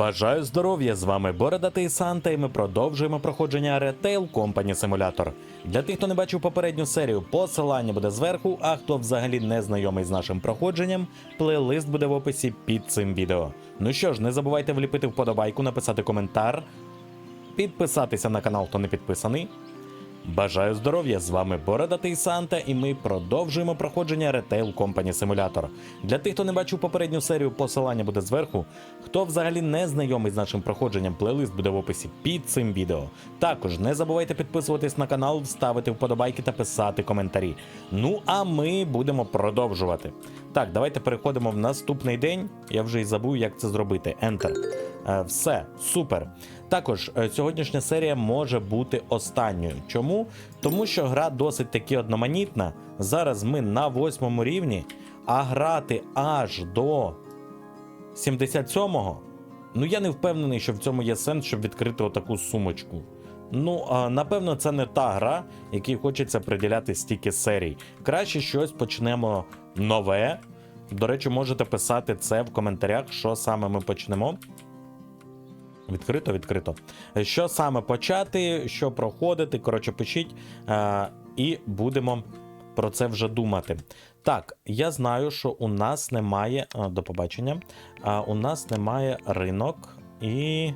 Бажаю здоров'я! З вами Бородатий Санта, і ми продовжуємо проходження Retail Company Simulator. Для тих, хто не бачив попередню серію, посилання буде зверху, а хто взагалі не знайомий з нашим проходженням, плейлист буде в описі під цим відео. Ну що ж, не забувайте вліпити вподобайку, написати коментар, підписатися на канал, хто не підписаний. Бажаю здоров'я! З вами Бородатий Санта, і ми продовжуємо проходження Retail Company Simulator. Для тих, хто не бачив попередню серію, посилання буде зверху. Хто взагалі не знайомий з нашим проходженням, плейлист буде в описі під цим відео. Також не забувайте підписуватись на канал, ставити вподобайки та писати коментарі. Ну а ми будемо продовжувати. Так, давайте переходимо в наступний день. Я вже й забув, як це зробити. Enter. Е, Все, супер. Також е, сьогоднішня серія може бути останньою. Чому? Тому що гра досить таки одноманітна. Зараз ми на восьмому рівні, а грати аж до 77-го. Ну я не впевнений, що в цьому є сенс, щоб відкрити отаку сумочку. Ну, напевно, це не та гра, якій хочеться приділяти стільки серій. Краще щось почнемо нове. До речі, можете писати це в коментарях, що саме ми почнемо. Відкрито, відкрито. Що саме почати, що проходити, коротше, пишіть, е, і будемо про це вже думати. Так, я знаю, що у нас немає. До побачення. А, у нас немає ринок і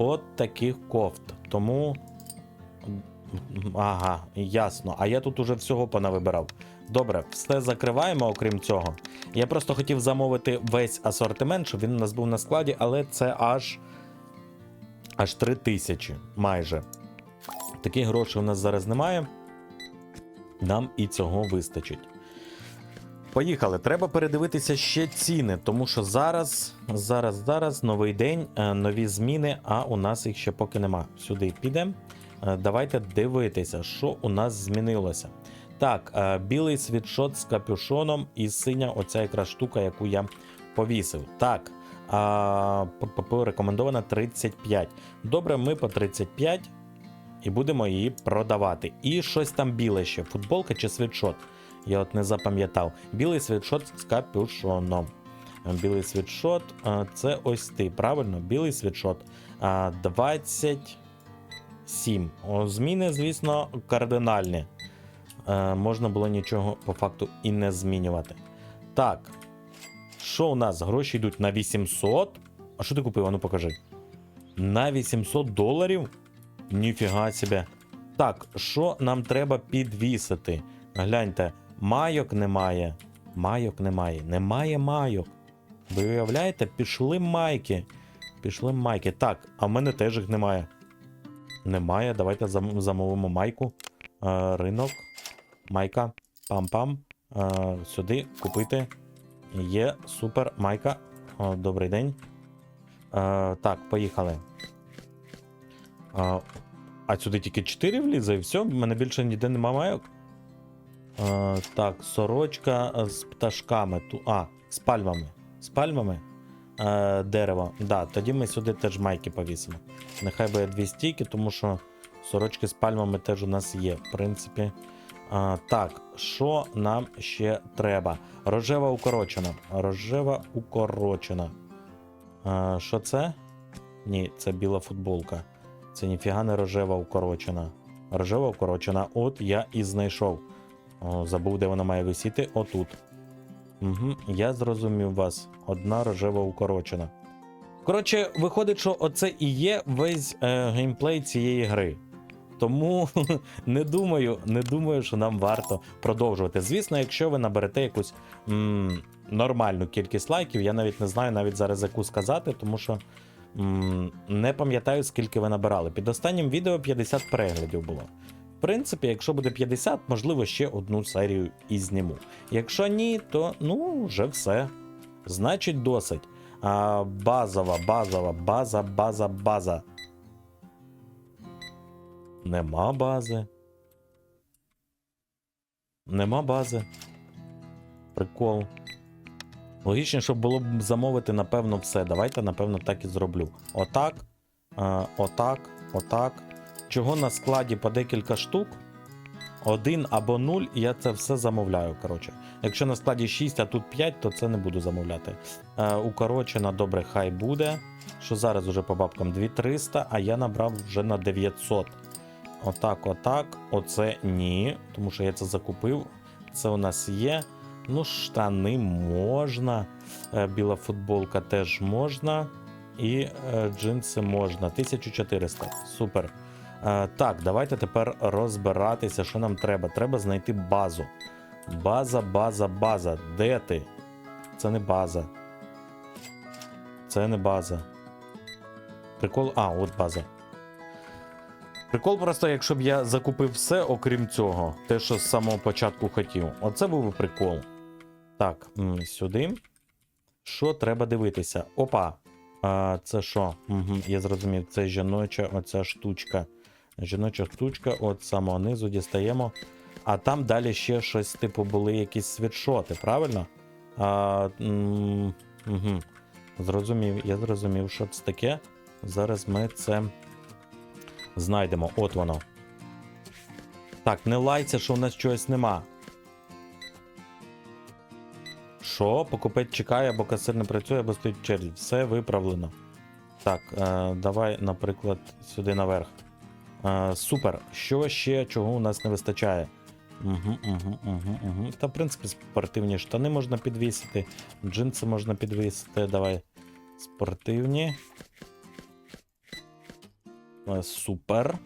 от таких кофт. Тому. Ага, ясно. А я тут уже всього понавибирав. Добре, все закриваємо, окрім цього. Я просто хотів замовити весь асортимент, щоб він у нас був на складі, але це аж аж 3 тисячі майже. Таких грошей у нас зараз немає. Нам і цього вистачить. Поїхали. Треба передивитися ще ціни, тому що зараз, зараз, зараз новий день, е, нові зміни, а у нас їх ще поки нема. Сюди підемо. Е, Давайте дивитися, що у нас змінилося. Так, е, білий світшот з капюшоном і синя оця якраз штука, яку я повісив. Так, а, рекомендована 35. Добре, ми по 35 і будемо її продавати. І щось там біле ще. Футболка чи світшот? Я от не запам'ятав. Білий світшот з капюшоном. Білий світшот це ось ти. Правильно? Білий світшот. 27. Зміни, звісно, кардинальні. Е, можна було нічого по факту і не змінювати. Так. Що у нас? Гроші йдуть на 800. А що ти купив? А Ну покажи. На 800 доларів? Ніфіга себе. Так, що нам треба підвісити? Гляньте, майок немає. Майок немає. Немає майок. Ви уявляєте, пішли майки. Пішли майки. Так, а в мене теж їх немає. Немає. Давайте зам- замовимо майку. Е, ринок. Майка. Пам-пам. Е, сюди купити. Є супер майка. О, добрий день. Е, так, поїхали. Е, а сюди тільки 4 влізе і все. В мене більше ніде нема майок. Е, так, сорочка е, з пташками. А, з пальмами. З пальмами. Е, дерево. Да, тоді ми сюди теж майки повісимо. Нехай буде дві стійки, тому що сорочки з пальмами теж у нас є. В принципі. А, так, що нам ще треба? Рожева укорочена. Рожева укорочена. А, що це? Ні, це біла футболка. Це ніфіга не рожева укорочена. Рожева укорочена. От я і знайшов. О, забув, де вона має висіти. Отут. Угу, я зрозумів вас. Одна рожева укорочена. Коротше, виходить, що оце і є весь е, геймплей цієї гри. Тому не думаю, не думаю, що нам варто продовжувати. Звісно, якщо ви наберете якусь м, нормальну кількість лайків, я навіть не знаю навіть зараз яку сказати, тому що м, не пам'ятаю, скільки ви набирали. Під останнім відео 50 переглядів було. В принципі, якщо буде 50, можливо, ще одну серію і зніму. Якщо ні, то ну вже все. Значить, досить. А, базова, базова, база, база, база. Нема бази. Нема бази. Прикол. Логічно, щоб було б замовити, напевно, все. Давайте, напевно, так і зроблю. Отак. е, отак, отак. Чого на складі по декілька штук? 1 або 0, і я це все замовляю. Коротше. Якщо на складі 6, а тут 5, то це не буду замовляти. Е, укорочена, добре, хай буде. Що зараз уже по бабкам 2300, а я набрав вже на 900. Отак, отак. Оце ні, тому що я це закупив. Це у нас є. Ну, штани можна. Е, Біла футболка теж можна. І е, джинси можна. 1400. Супер. Е, так, давайте тепер розбиратися, що нам треба. Треба знайти базу. База, база, база. Де ти? Це не база. Це не база. Прикол. А, от база. Прикол просто, якщо б я закупив все, окрім цього, те, що з самого початку хотів. Оце був би прикол. Так, сюди. Що треба дивитися? Опа. А, це що? Угу, я зрозумів, це жіноча оця штучка. Жіноча штучка, от самого низу дістаємо. А там далі ще щось, типу, були якісь світшоти, правильно? А, угу. Зрозумів, я зрозумів, що це таке. Зараз ми це знайдемо. От воно. Так, не лайся, що в нас чогось нема. Що? Покупець чекає, або касир не працює, або стоїть черзі. Все виправлено. Так, е, давай, наприклад, сюди наверх. Е, супер. Що ще, чого у нас не вистачає? Угу, угу, угу, угу. Та, в принципі, спортивні штани можна підвісити, джинси можна підвісити. Давай. Спортивні. Е, Супер.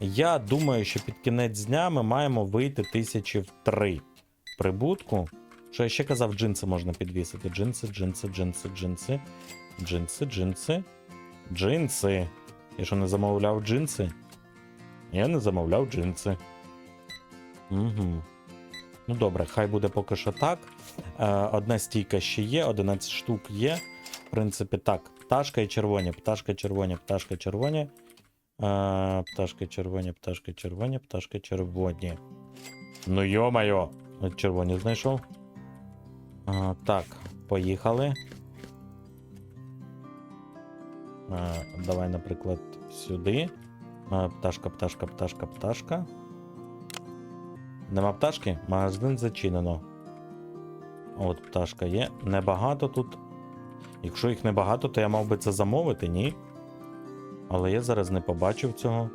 Я думаю, що під кінець дня ми маємо вийти тисячі в три прибутку. Що я ще казав, джинси можна підвісити. Джинси, джинси, джинси, джинси. Джинси, джинси. Джинси. Я що не замовляв джинси? Я не замовляв джинси. Угу. Ну добре, хай буде поки що так. Е, одна стійка ще є, 11 штук є. В принципі, так. Пташка і червоні, пташка червоні, пташка червоні. Е, пташка червоні, пташка червоні, пташка червоні. Ну йо-майо! Червоні знайшов. А, так, поїхали. А, давай, наприклад, сюди. Пташка, пташка, пташка, пташка. Нема пташки? Магазин зачинено. От пташка є. Небагато тут. Якщо їх небагато, то я мав би це замовити, ні? Але я зараз не побачив цього.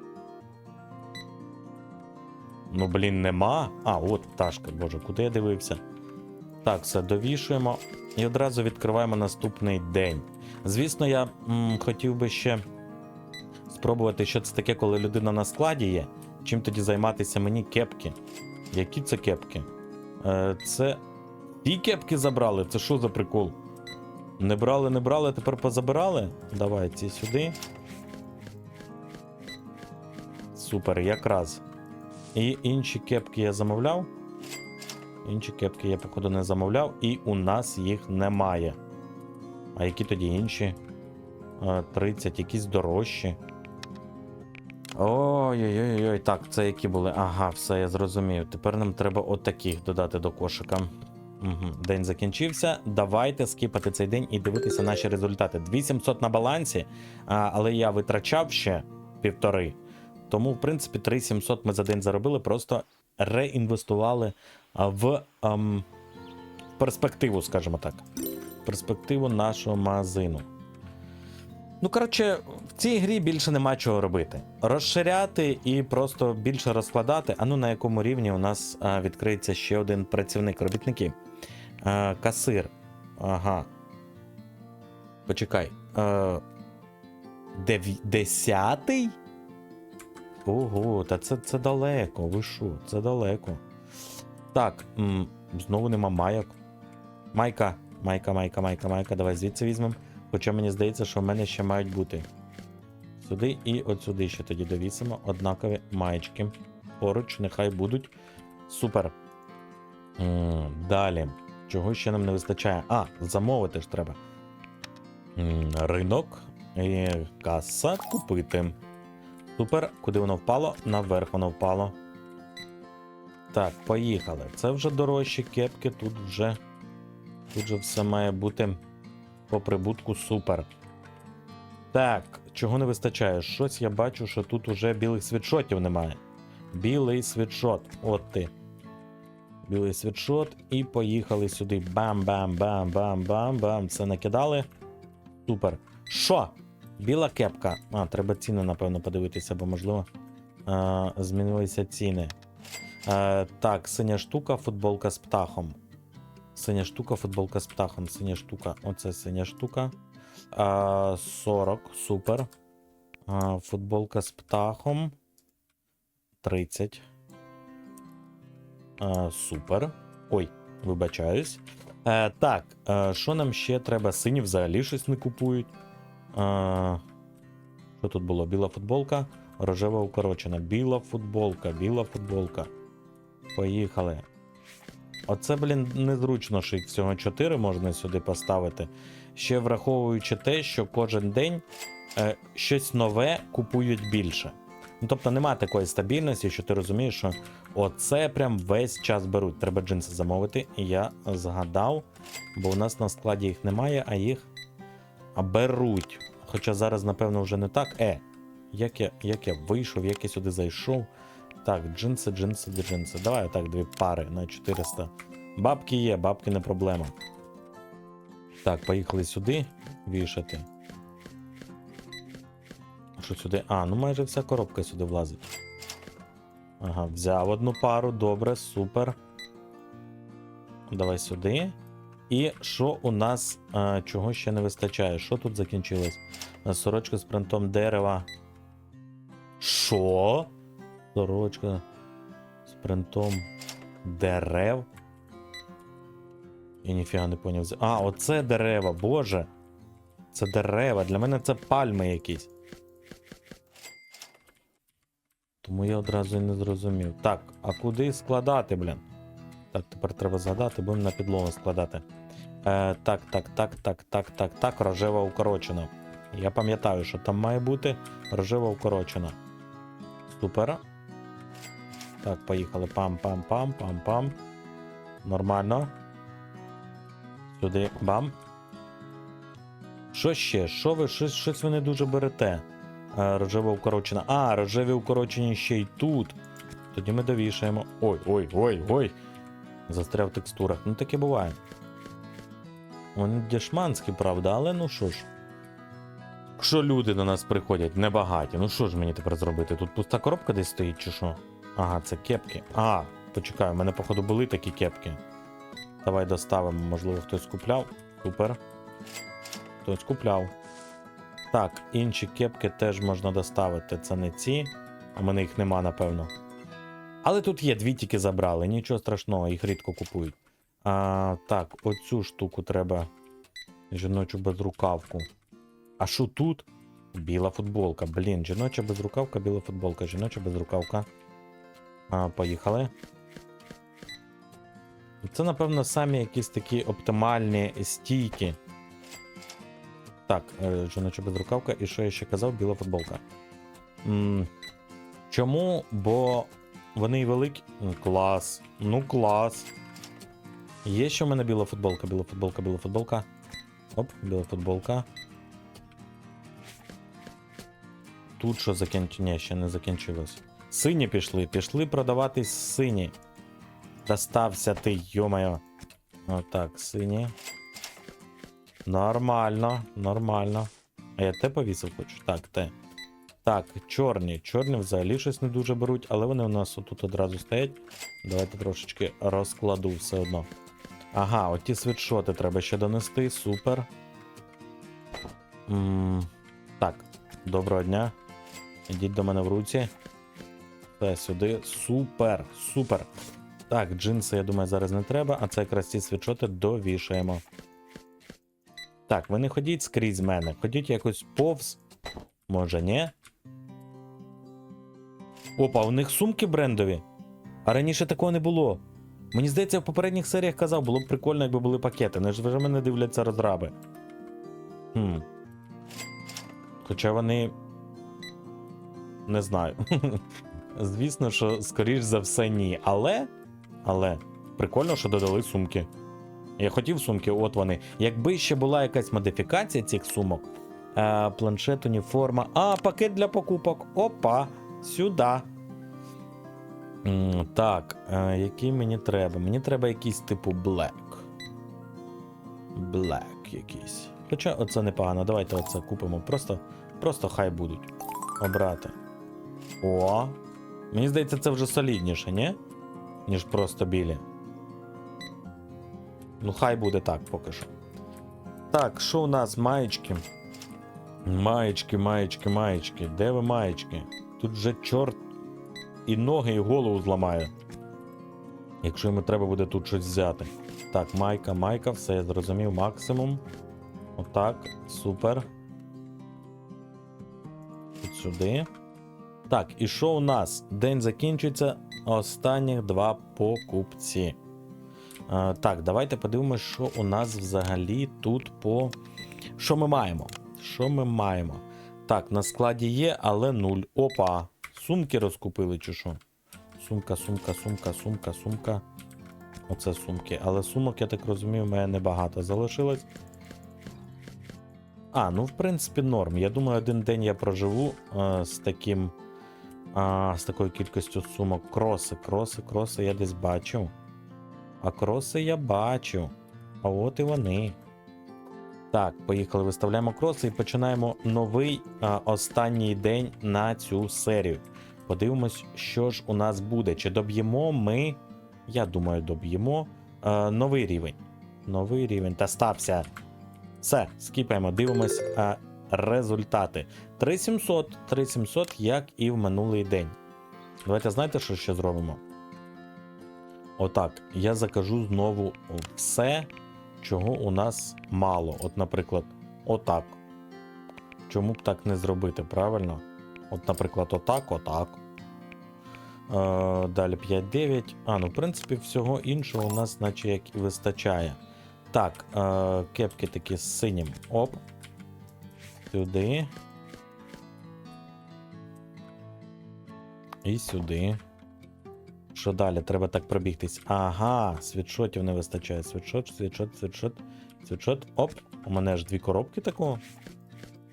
Ну, блін, нема. А, от пташка, боже, куди я дивився? Так, все довішуємо і одразу відкриваємо наступний день. Звісно, я м, хотів би ще спробувати, що це таке, коли людина на складі є. Чим тоді займатися мені кепки. Які це кепки? Е, це. Ті кепки забрали? Це що за прикол? Не брали, не брали, тепер позабирали? Давай ці сюди. Супер, якраз. І інші кепки я замовляв. Інші кепки я, походу, не замовляв, і у нас їх немає. А які тоді інші? Е, 30, якісь дорожчі. Ой-ой-ой, так, це які були? Ага, все, я зрозумів. Тепер нам треба отаких додати до кошика. Угу. День закінчився. Давайте скіпати цей день і дивитися наші результати. 2700 на балансі, а, але я витрачав ще півтори. Тому, в принципі, 3700 ми за день заробили, просто реінвестували в ем, перспективу, скажімо так. Перспективу нашого магазину. Ну, коротше, в цій грі більше нема чого робити. Розширяти і просто більше розкладати. А ну на якому рівні у нас відкриється ще один працівник робітники. А, касир. Ага. Почекай. Дев... Десятий? Ого, та це, це далеко. Ви що? Це далеко. Так, знову нема майок. Майка, майка, майка, майка, майка. Давай звідси візьмемо. Хоча мені здається, що в мене ще мають бути. Сюди і от сюди ще тоді довісимо. Однакові маєчки. Поруч, нехай будуть. Супер. Далі. Чого ще нам не вистачає? А, замовити ж треба. Ринок. І каса купити. Супер. Куди воно впало? Наверх воно впало. Так, поїхали. Це вже дорожчі кепки, тут вже. Тут же все має бути по прибутку супер. Так, чого не вистачає? Щось я бачу, що тут уже білих світшотів немає. Білий світшот. От ти. Білий світшот. І поїхали сюди. Бам-бам-бам-бам-бам-бам. Це накидали. Супер. Що? Біла кепка. А, треба ціни, напевно, подивитися, бо можливо. Змінилися ціни. А, так, синя штука, футболка з птахом. Синя штука, футболка з птахом. Синя штука. Оце синя штука. А, 40, супер. Футболка з птахом. 30. А, супер. Ой, вибачаюсь. Е, так, е, що нам ще треба? Сині взагалі щось не купують. Що тут було? Біла футболка, рожева укорочена. Біла футболка, біла футболка. Поїхали. Оце, блін, незручно, що їх всього 4 можна сюди поставити. Ще враховуючи те, що кожен день е, щось нове купують більше. Ну, тобто немає такої стабільності, що ти розумієш, що оце прям весь час беруть. Треба джинси замовити. І я згадав, бо у нас на складі їх немає, а їх беруть. Хоча зараз, напевно, вже не так. Е, як я, як я вийшов, як я сюди зайшов. Так, джинси, джинси, джинси. Давай так, дві пари на 400. Бабки є, бабки не проблема. Так, поїхали сюди вішати. Що сюди? А, ну майже вся коробка сюди влазить. Ага, взяв одну пару, добре, супер. Давай сюди. І що у нас а, чого ще не вистачає? Що тут закінчилось? Сорочка з принтом дерева. Що? Сорочка з принтом дерев. Я ніфіга не поняв. А, оце дерева, боже. Це дерева. Для мене це пальми якісь. Тому я одразу і не зрозумів. Так, а куди складати, блін? Так, тепер треба згадати, будемо на підлогу складати. Е, так, так, так, так, так, так, так, рожева укорочена. Я пам'ятаю, що там має бути рожева укорочена. Супер. Так, поїхали. Пам-пам-пам, пам-пам. Нормально. Сюди. Бам. Що ще? Що ви? Щось, щось ви не дуже берете. Е, Рожева укорочена. А, рожеві укорочені ще й тут. Тоді ми довішаємо. Ой, ой, ой, ой. Застряв в текстурах. Ну таке буває. Вони дешманські, правда, але ну що ж. Якщо люди до нас приходять небагаті, ну що ж мені тепер зробити? Тут пуста коробка десь стоїть, чи що? Ага, це кепки. А, почекай, у мене, походу, були такі кепки. Давай доставимо, можливо, хтось купляв. Супер. Хтось купляв. Так, інші кепки теж можна доставити. Це не ці. А мене їх нема, напевно. Але тут є, дві тільки забрали, нічого страшного, їх рідко купують. А, так, оцю штуку треба. Жіночу безрукавку. А що тут? Біла футболка. Блін, жіноча безрукавка, біла футболка, жіноча безрукавка. А, поїхали. Це, напевно, самі якісь такі оптимальні стійки. Так, е, жіноча безрукавка, і що я ще казав, біла футболка. М, Чому? Бо вони великі. Клас. Ну, клас. Є ще в мене біла футболка, біла футболка, біла футболка. Оп, біла футболка. Тут що закінчилось? Ні, ще не закінчилось. Сині пішли, пішли продаватись сині. Достався ти, йомайо. Отак, сині. Нормально, нормально. А я те повісив хочу? Так, те. Так, чорні. Чорні взагалі щось не дуже беруть, але вони у нас отут одразу стоять. Давайте трошечки розкладу все одно. Ага, оті світшоти треба ще донести. Супер. м так, доброго дня. Ідіть до мене в руці. Все, сюди. Супер, супер. Так, джинси, я думаю, зараз не треба, а це якраз ці світшоти довішаємо. Так, ви не ходіть скрізь мене, ходіть якось повз. Може, ні? Опа, у них сумки брендові. А раніше такого не було. Мені здається, в попередніх серіях казав, було б прикольно, якби були пакети. Не ж вже мене дивляться розраби. Хм. Хоча вони. Не знаю. Звісно, що, скоріш за все, ні. Але. Але. Прикольно, що додали сумки. Я хотів сумки, от вони. Якби ще була якась модифікація цих сумок. Е, планшет, уніформа. А, пакет для покупок. Опа, сюди. Так, е, який мені треба? Мені треба якийсь типу Black. Black якийсь. Хоча оце непогано, давайте оце купимо. Просто, просто хай будуть. Обрати. О! Мені здається, це вже солідніше, ні? Ніж просто білі. Ну, хай буде так поки що. Так, що у нас маєчки? Маєчки, маєчки, маєчки. Де ви маєчки? Тут вже чорт і ноги, і голову зламає. Якщо йому треба буде тут щось взяти. Так, майка, майка, все я зрозумів, максимум. Отак, супер. От сюди. Так, і що у нас? День закінчується. Останніх два покупці. Е, так, давайте подивимося, що у нас взагалі тут по. Що ми маємо? Що ми маємо? Так, на складі є, але нуль. Опа. Сумки розкупили, чи що? Сумка, сумка, сумка, сумка, сумка. Оце сумки. Але сумок, я так розумію, в мене небагато залишилось. А, ну в принципі, норм. Я думаю, один день я проживу е, з таким. А, з такою кількістю сумок. Кроси, кроси, кроси я десь бачу. А кроси я бачу. А от і вони. Так, поїхали, виставляємо кроси і починаємо новий а, останній день на цю серію. Подивимось, що ж у нас буде. Чи доб'ємо ми. Я думаю, доб'ємо а, новий рівень. Новий рівень. Та стався. Все, скіпаємо, дивимось а, результати. 3700, 3700, як і в минулий день. Давайте знаєте, що ще зробимо? Отак, я закажу знову все, чого у нас мало. От, наприклад, отак. Чому б так не зробити, правильно? От, наприклад, отак, отак. Е, далі 5-9. А, ну, в принципі, всього іншого у нас, наче як і вистачає. Так, е, кепки такі з синім. Оп. Сюди. І сюди. Що далі? Треба так пробігтись. Ага, світшотів не вистачає. Світшот, світшот, світшот, світшот. Оп. У мене ж дві коробки такого.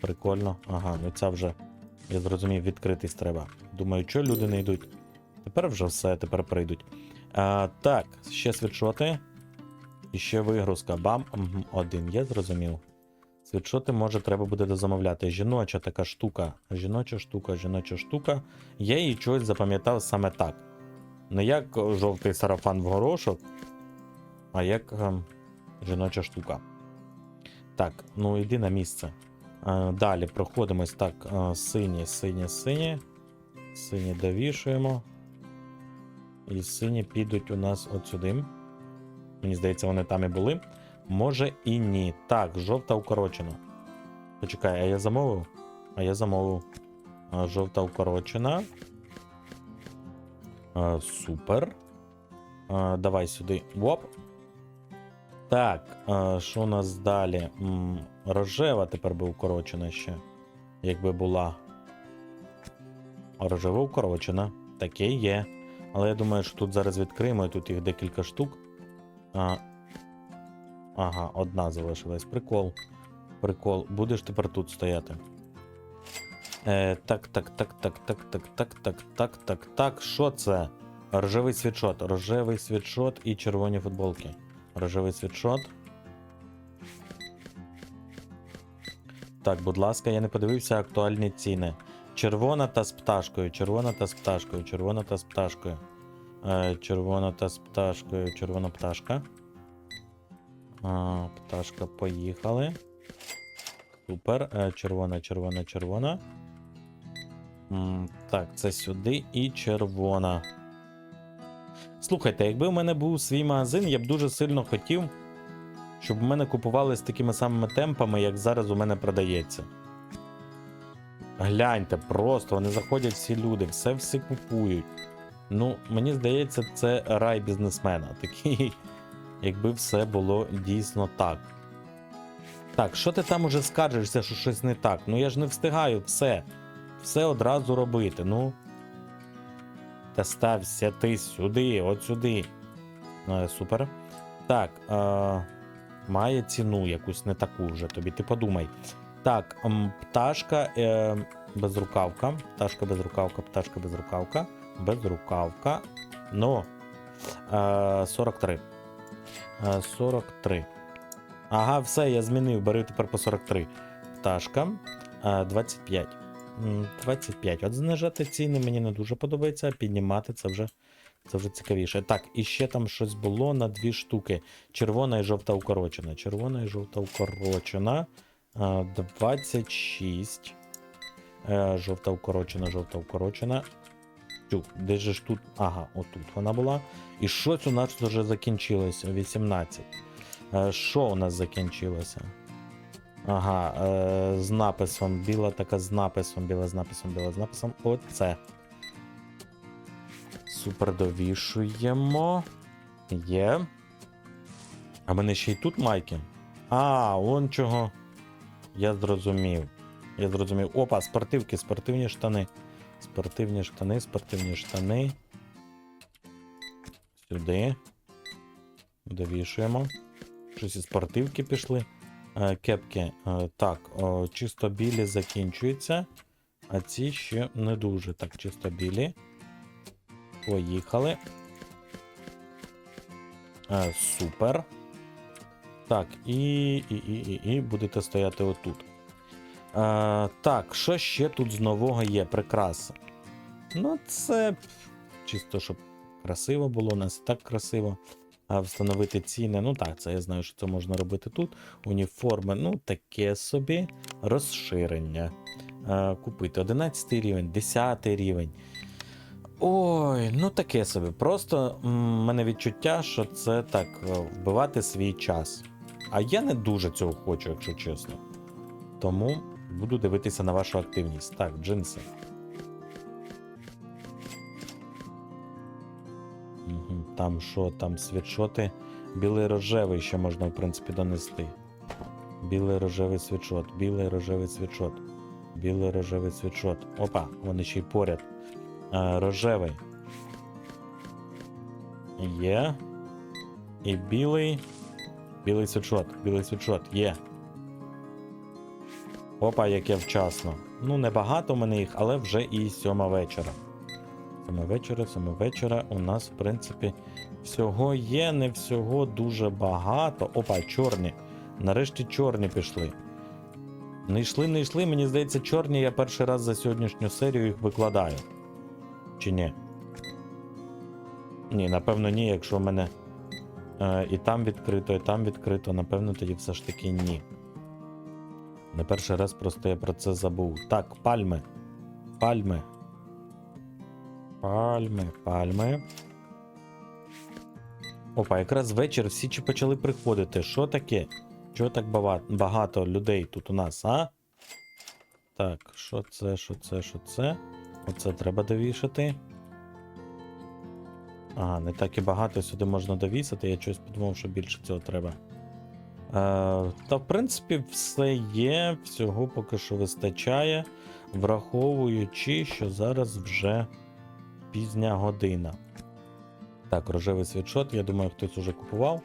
Прикольно. Ага, ну ця вже, я зрозумів, відкритись треба. Думаю, що люди не йдуть. Тепер вже все, тепер прийдуть. А, так, ще світшоти. І ще вигрузка. Бам. Один, я зрозумів. Світшоти, може, треба буде дозамовляти. Жіноча така штука. Жіноча штука, жіноча штука. Я її чогось запам'ятав саме так. Не як жовтий сарафан в горошок, а як ем, жіноча штука. Так, ну йди на місце. Е, далі проходимось так. Е, сині, сині, сині. Сині довішуємо. І сині підуть у нас от сюди. Мені здається, вони там і були. Може і ні. Так, жовта укорочена. Почекай, а я замовив? А я замовив. А, Жовта укорочена. А, супер. А, давай сюди. Воп. Так, що у нас далі? М, рожева тепер би укорочена ще. Якби була. Рожева укорочена. Таке є. Але я думаю, що тут зараз відкриємо, і тут їх декілька штук. А, ага, одна залишилась. Прикол. Прикол. Будеш тепер тут стояти. Е, так, так, так, так, так, так, так, так, так, так, так. Що це? Рожевий світшот. Рожевий світшот і червоні футболки. Рожевий світшот. Так, будь ласка, я не подивився актуальні ціни. Червона та з пташкою, червона та з пташкою, червона та з пташкою. Е, червона та з пташкою, червона пташка. А, пташка, поїхали. Супер. Е, червона, червона, червона. Так, це сюди і червона. Слухайте, якби в мене був свій магазин, я б дуже сильно хотів, щоб в мене купували з такими самими темпами, як зараз у мене продається. Гляньте, просто вони заходять всі люди, все всі купують. Ну, мені здається, це рай бізнесмена. Такий, якби все було дійсно так. Так, що ти там уже скаржишся, що щось не так? Ну я ж не встигаю все. Все одразу робити. Ну. Та стався ти сюди, от сюди. Ну, супер. Так, е, має ціну якусь не таку вже тобі, ти подумай. Так, пташка е, безрукавка. Пташка безрукавка, пташка безрукавка. Безрукавка. Ну. Е, 43. Е, 43. Ага, все, я змінив. Бери тепер по 43. Пташка. Е, 25. 25. От знижати ціни мені не дуже подобається, а піднімати це вже, це вже цікавіше. Так, і ще там щось було на дві штуки. Червона і жовта укорочена. Червона і жовта укорочена. Е, 26. Е, Жовта укорочена, жовта укорочена. Тю, де ж тут? Ага, отут вона була. І щось у нас вже закінчилося. 18. Е, Що у нас закінчилося? Ага, е, з написом. Біла така з написом, біла з написом, біла з написом. Оце. Супер довішуємо. Є. А мене ще й тут майки. А, он чого. Я зрозумів. Я зрозумів. Опа, спортивки, спортивні штани. Спортивні штани, спортивні штани. Сюди. Довішуємо. Щось і спортивки пішли. Е, Кепки. Е, Так, чисто білі закінчуються. А ці ще не дуже. Так, чисто білі. Поїхали. Е, Супер. Так, і, і, і, і, і будете стояти отут. Е, так, що ще тут з нового є? Прикраса. Ну, це чисто, щоб красиво було, у нас так красиво. А встановити ціни. Ну так, це я знаю, що це можна робити тут. Уніформи, ну, таке собі розширення. Е, купити 11 рівень, 10 рівень. Ой, ну таке собі. Просто м, мене відчуття, що це так е, вбивати свій час. А я не дуже цього хочу, якщо чесно. Тому буду дивитися на вашу активність. Так, джинси. Там що, там світшоти. Білий рожевий ще можна, в принципі, донести. Білий рожевий світшот, білий рожевий світшот. Білий рожевий світшот. Опа, вони ще й поряд. Е, рожевий. Є. І білий. Білий світшот, білий світшот, є. Опа, яке вчасно. Ну, небагато в мене їх, але вже і сьома вечора. Сьома вечора, сьома вечора. У нас, в принципі, всього є, не всього дуже багато. Опа, чорні. Нарешті чорні пішли. Не йшли, не йшли. Мені здається, чорні я перший раз за сьогоднішню серію їх викладаю. Чи ні? Ні, напевно, ні, якщо в мене е, і там відкрито, і там відкрито, напевно, тоді все ж таки ні. Не перший раз просто я про це забув. Так, пальми. Пальми. Пальми, пальми. Опа, якраз вечір всі чи почали приходити. Що таке? Чого так багато людей тут у нас, а? Так, що це, що це, що це? Оце треба довішати. Ага, не так і багато сюди можна довісити. Я щось подумав, що більше цього треба. Е, та, в принципі, все є, всього поки що вистачає, враховуючи, що зараз вже пізня година. Так, рожевий світшот, я думаю, хтось уже купував.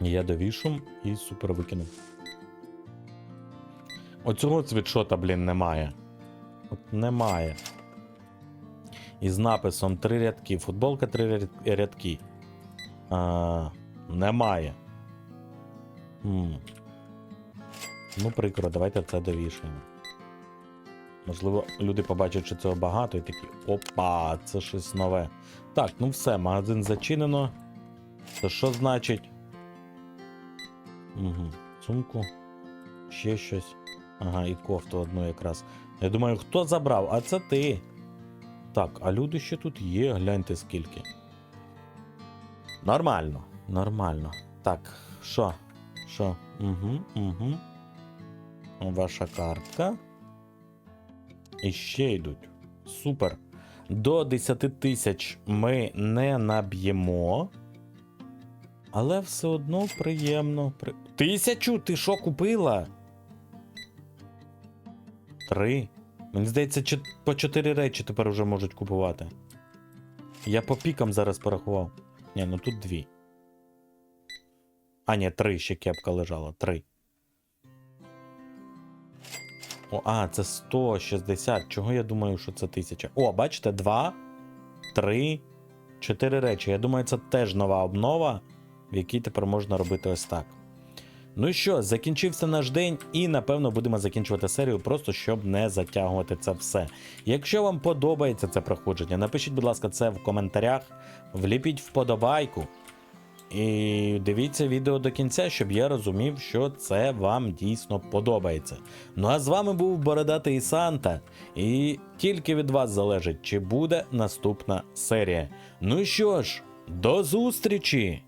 Я довішу і супер викинув. Оцього світшота, блін, немає. От немає. І з написом три рядки. Футболка три рядки. А, немає. М. Ну, прикро, давайте це довішуємо. Можливо, люди побачать, що цього багато, і такі. Опа, це щось нове. Так, ну все, магазин зачинено. Це що значить? Угу. Сумку. Ще щось. Ага, і кофту одну якраз. Я думаю, хто забрав? А це ти. Так, а люди ще тут є, гляньте скільки. Нормально, нормально. Так, що? Що? Угу, угу. Ваша картка. І ще йдуть. Супер. До 10 тисяч ми не наб'ємо. Але все одно приємно. При... Тисячу? Ти що купила? Три. Мені здається, по чотири речі тепер вже можуть купувати. Я по пікам зараз порахував. Ні, ну тут дві. А, ні, три ще кепка лежала. Три. О, а, це 160. Чого я думаю, що це 1000? О, бачите, 2, 3, Чотири речі. Я думаю, це теж нова обнова, в якій тепер можна робити ось так. Ну що, закінчився наш день, і напевно будемо закінчувати серію, просто щоб не затягувати це все. Якщо вам подобається це проходження, напишіть, будь ласка, це в коментарях, вліпіть вподобайку. І дивіться відео до кінця, щоб я розумів, що це вам дійсно подобається. Ну а з вами був Бородатий Санта, і тільки від вас залежить, чи буде наступна серія. Ну що ж, до зустрічі!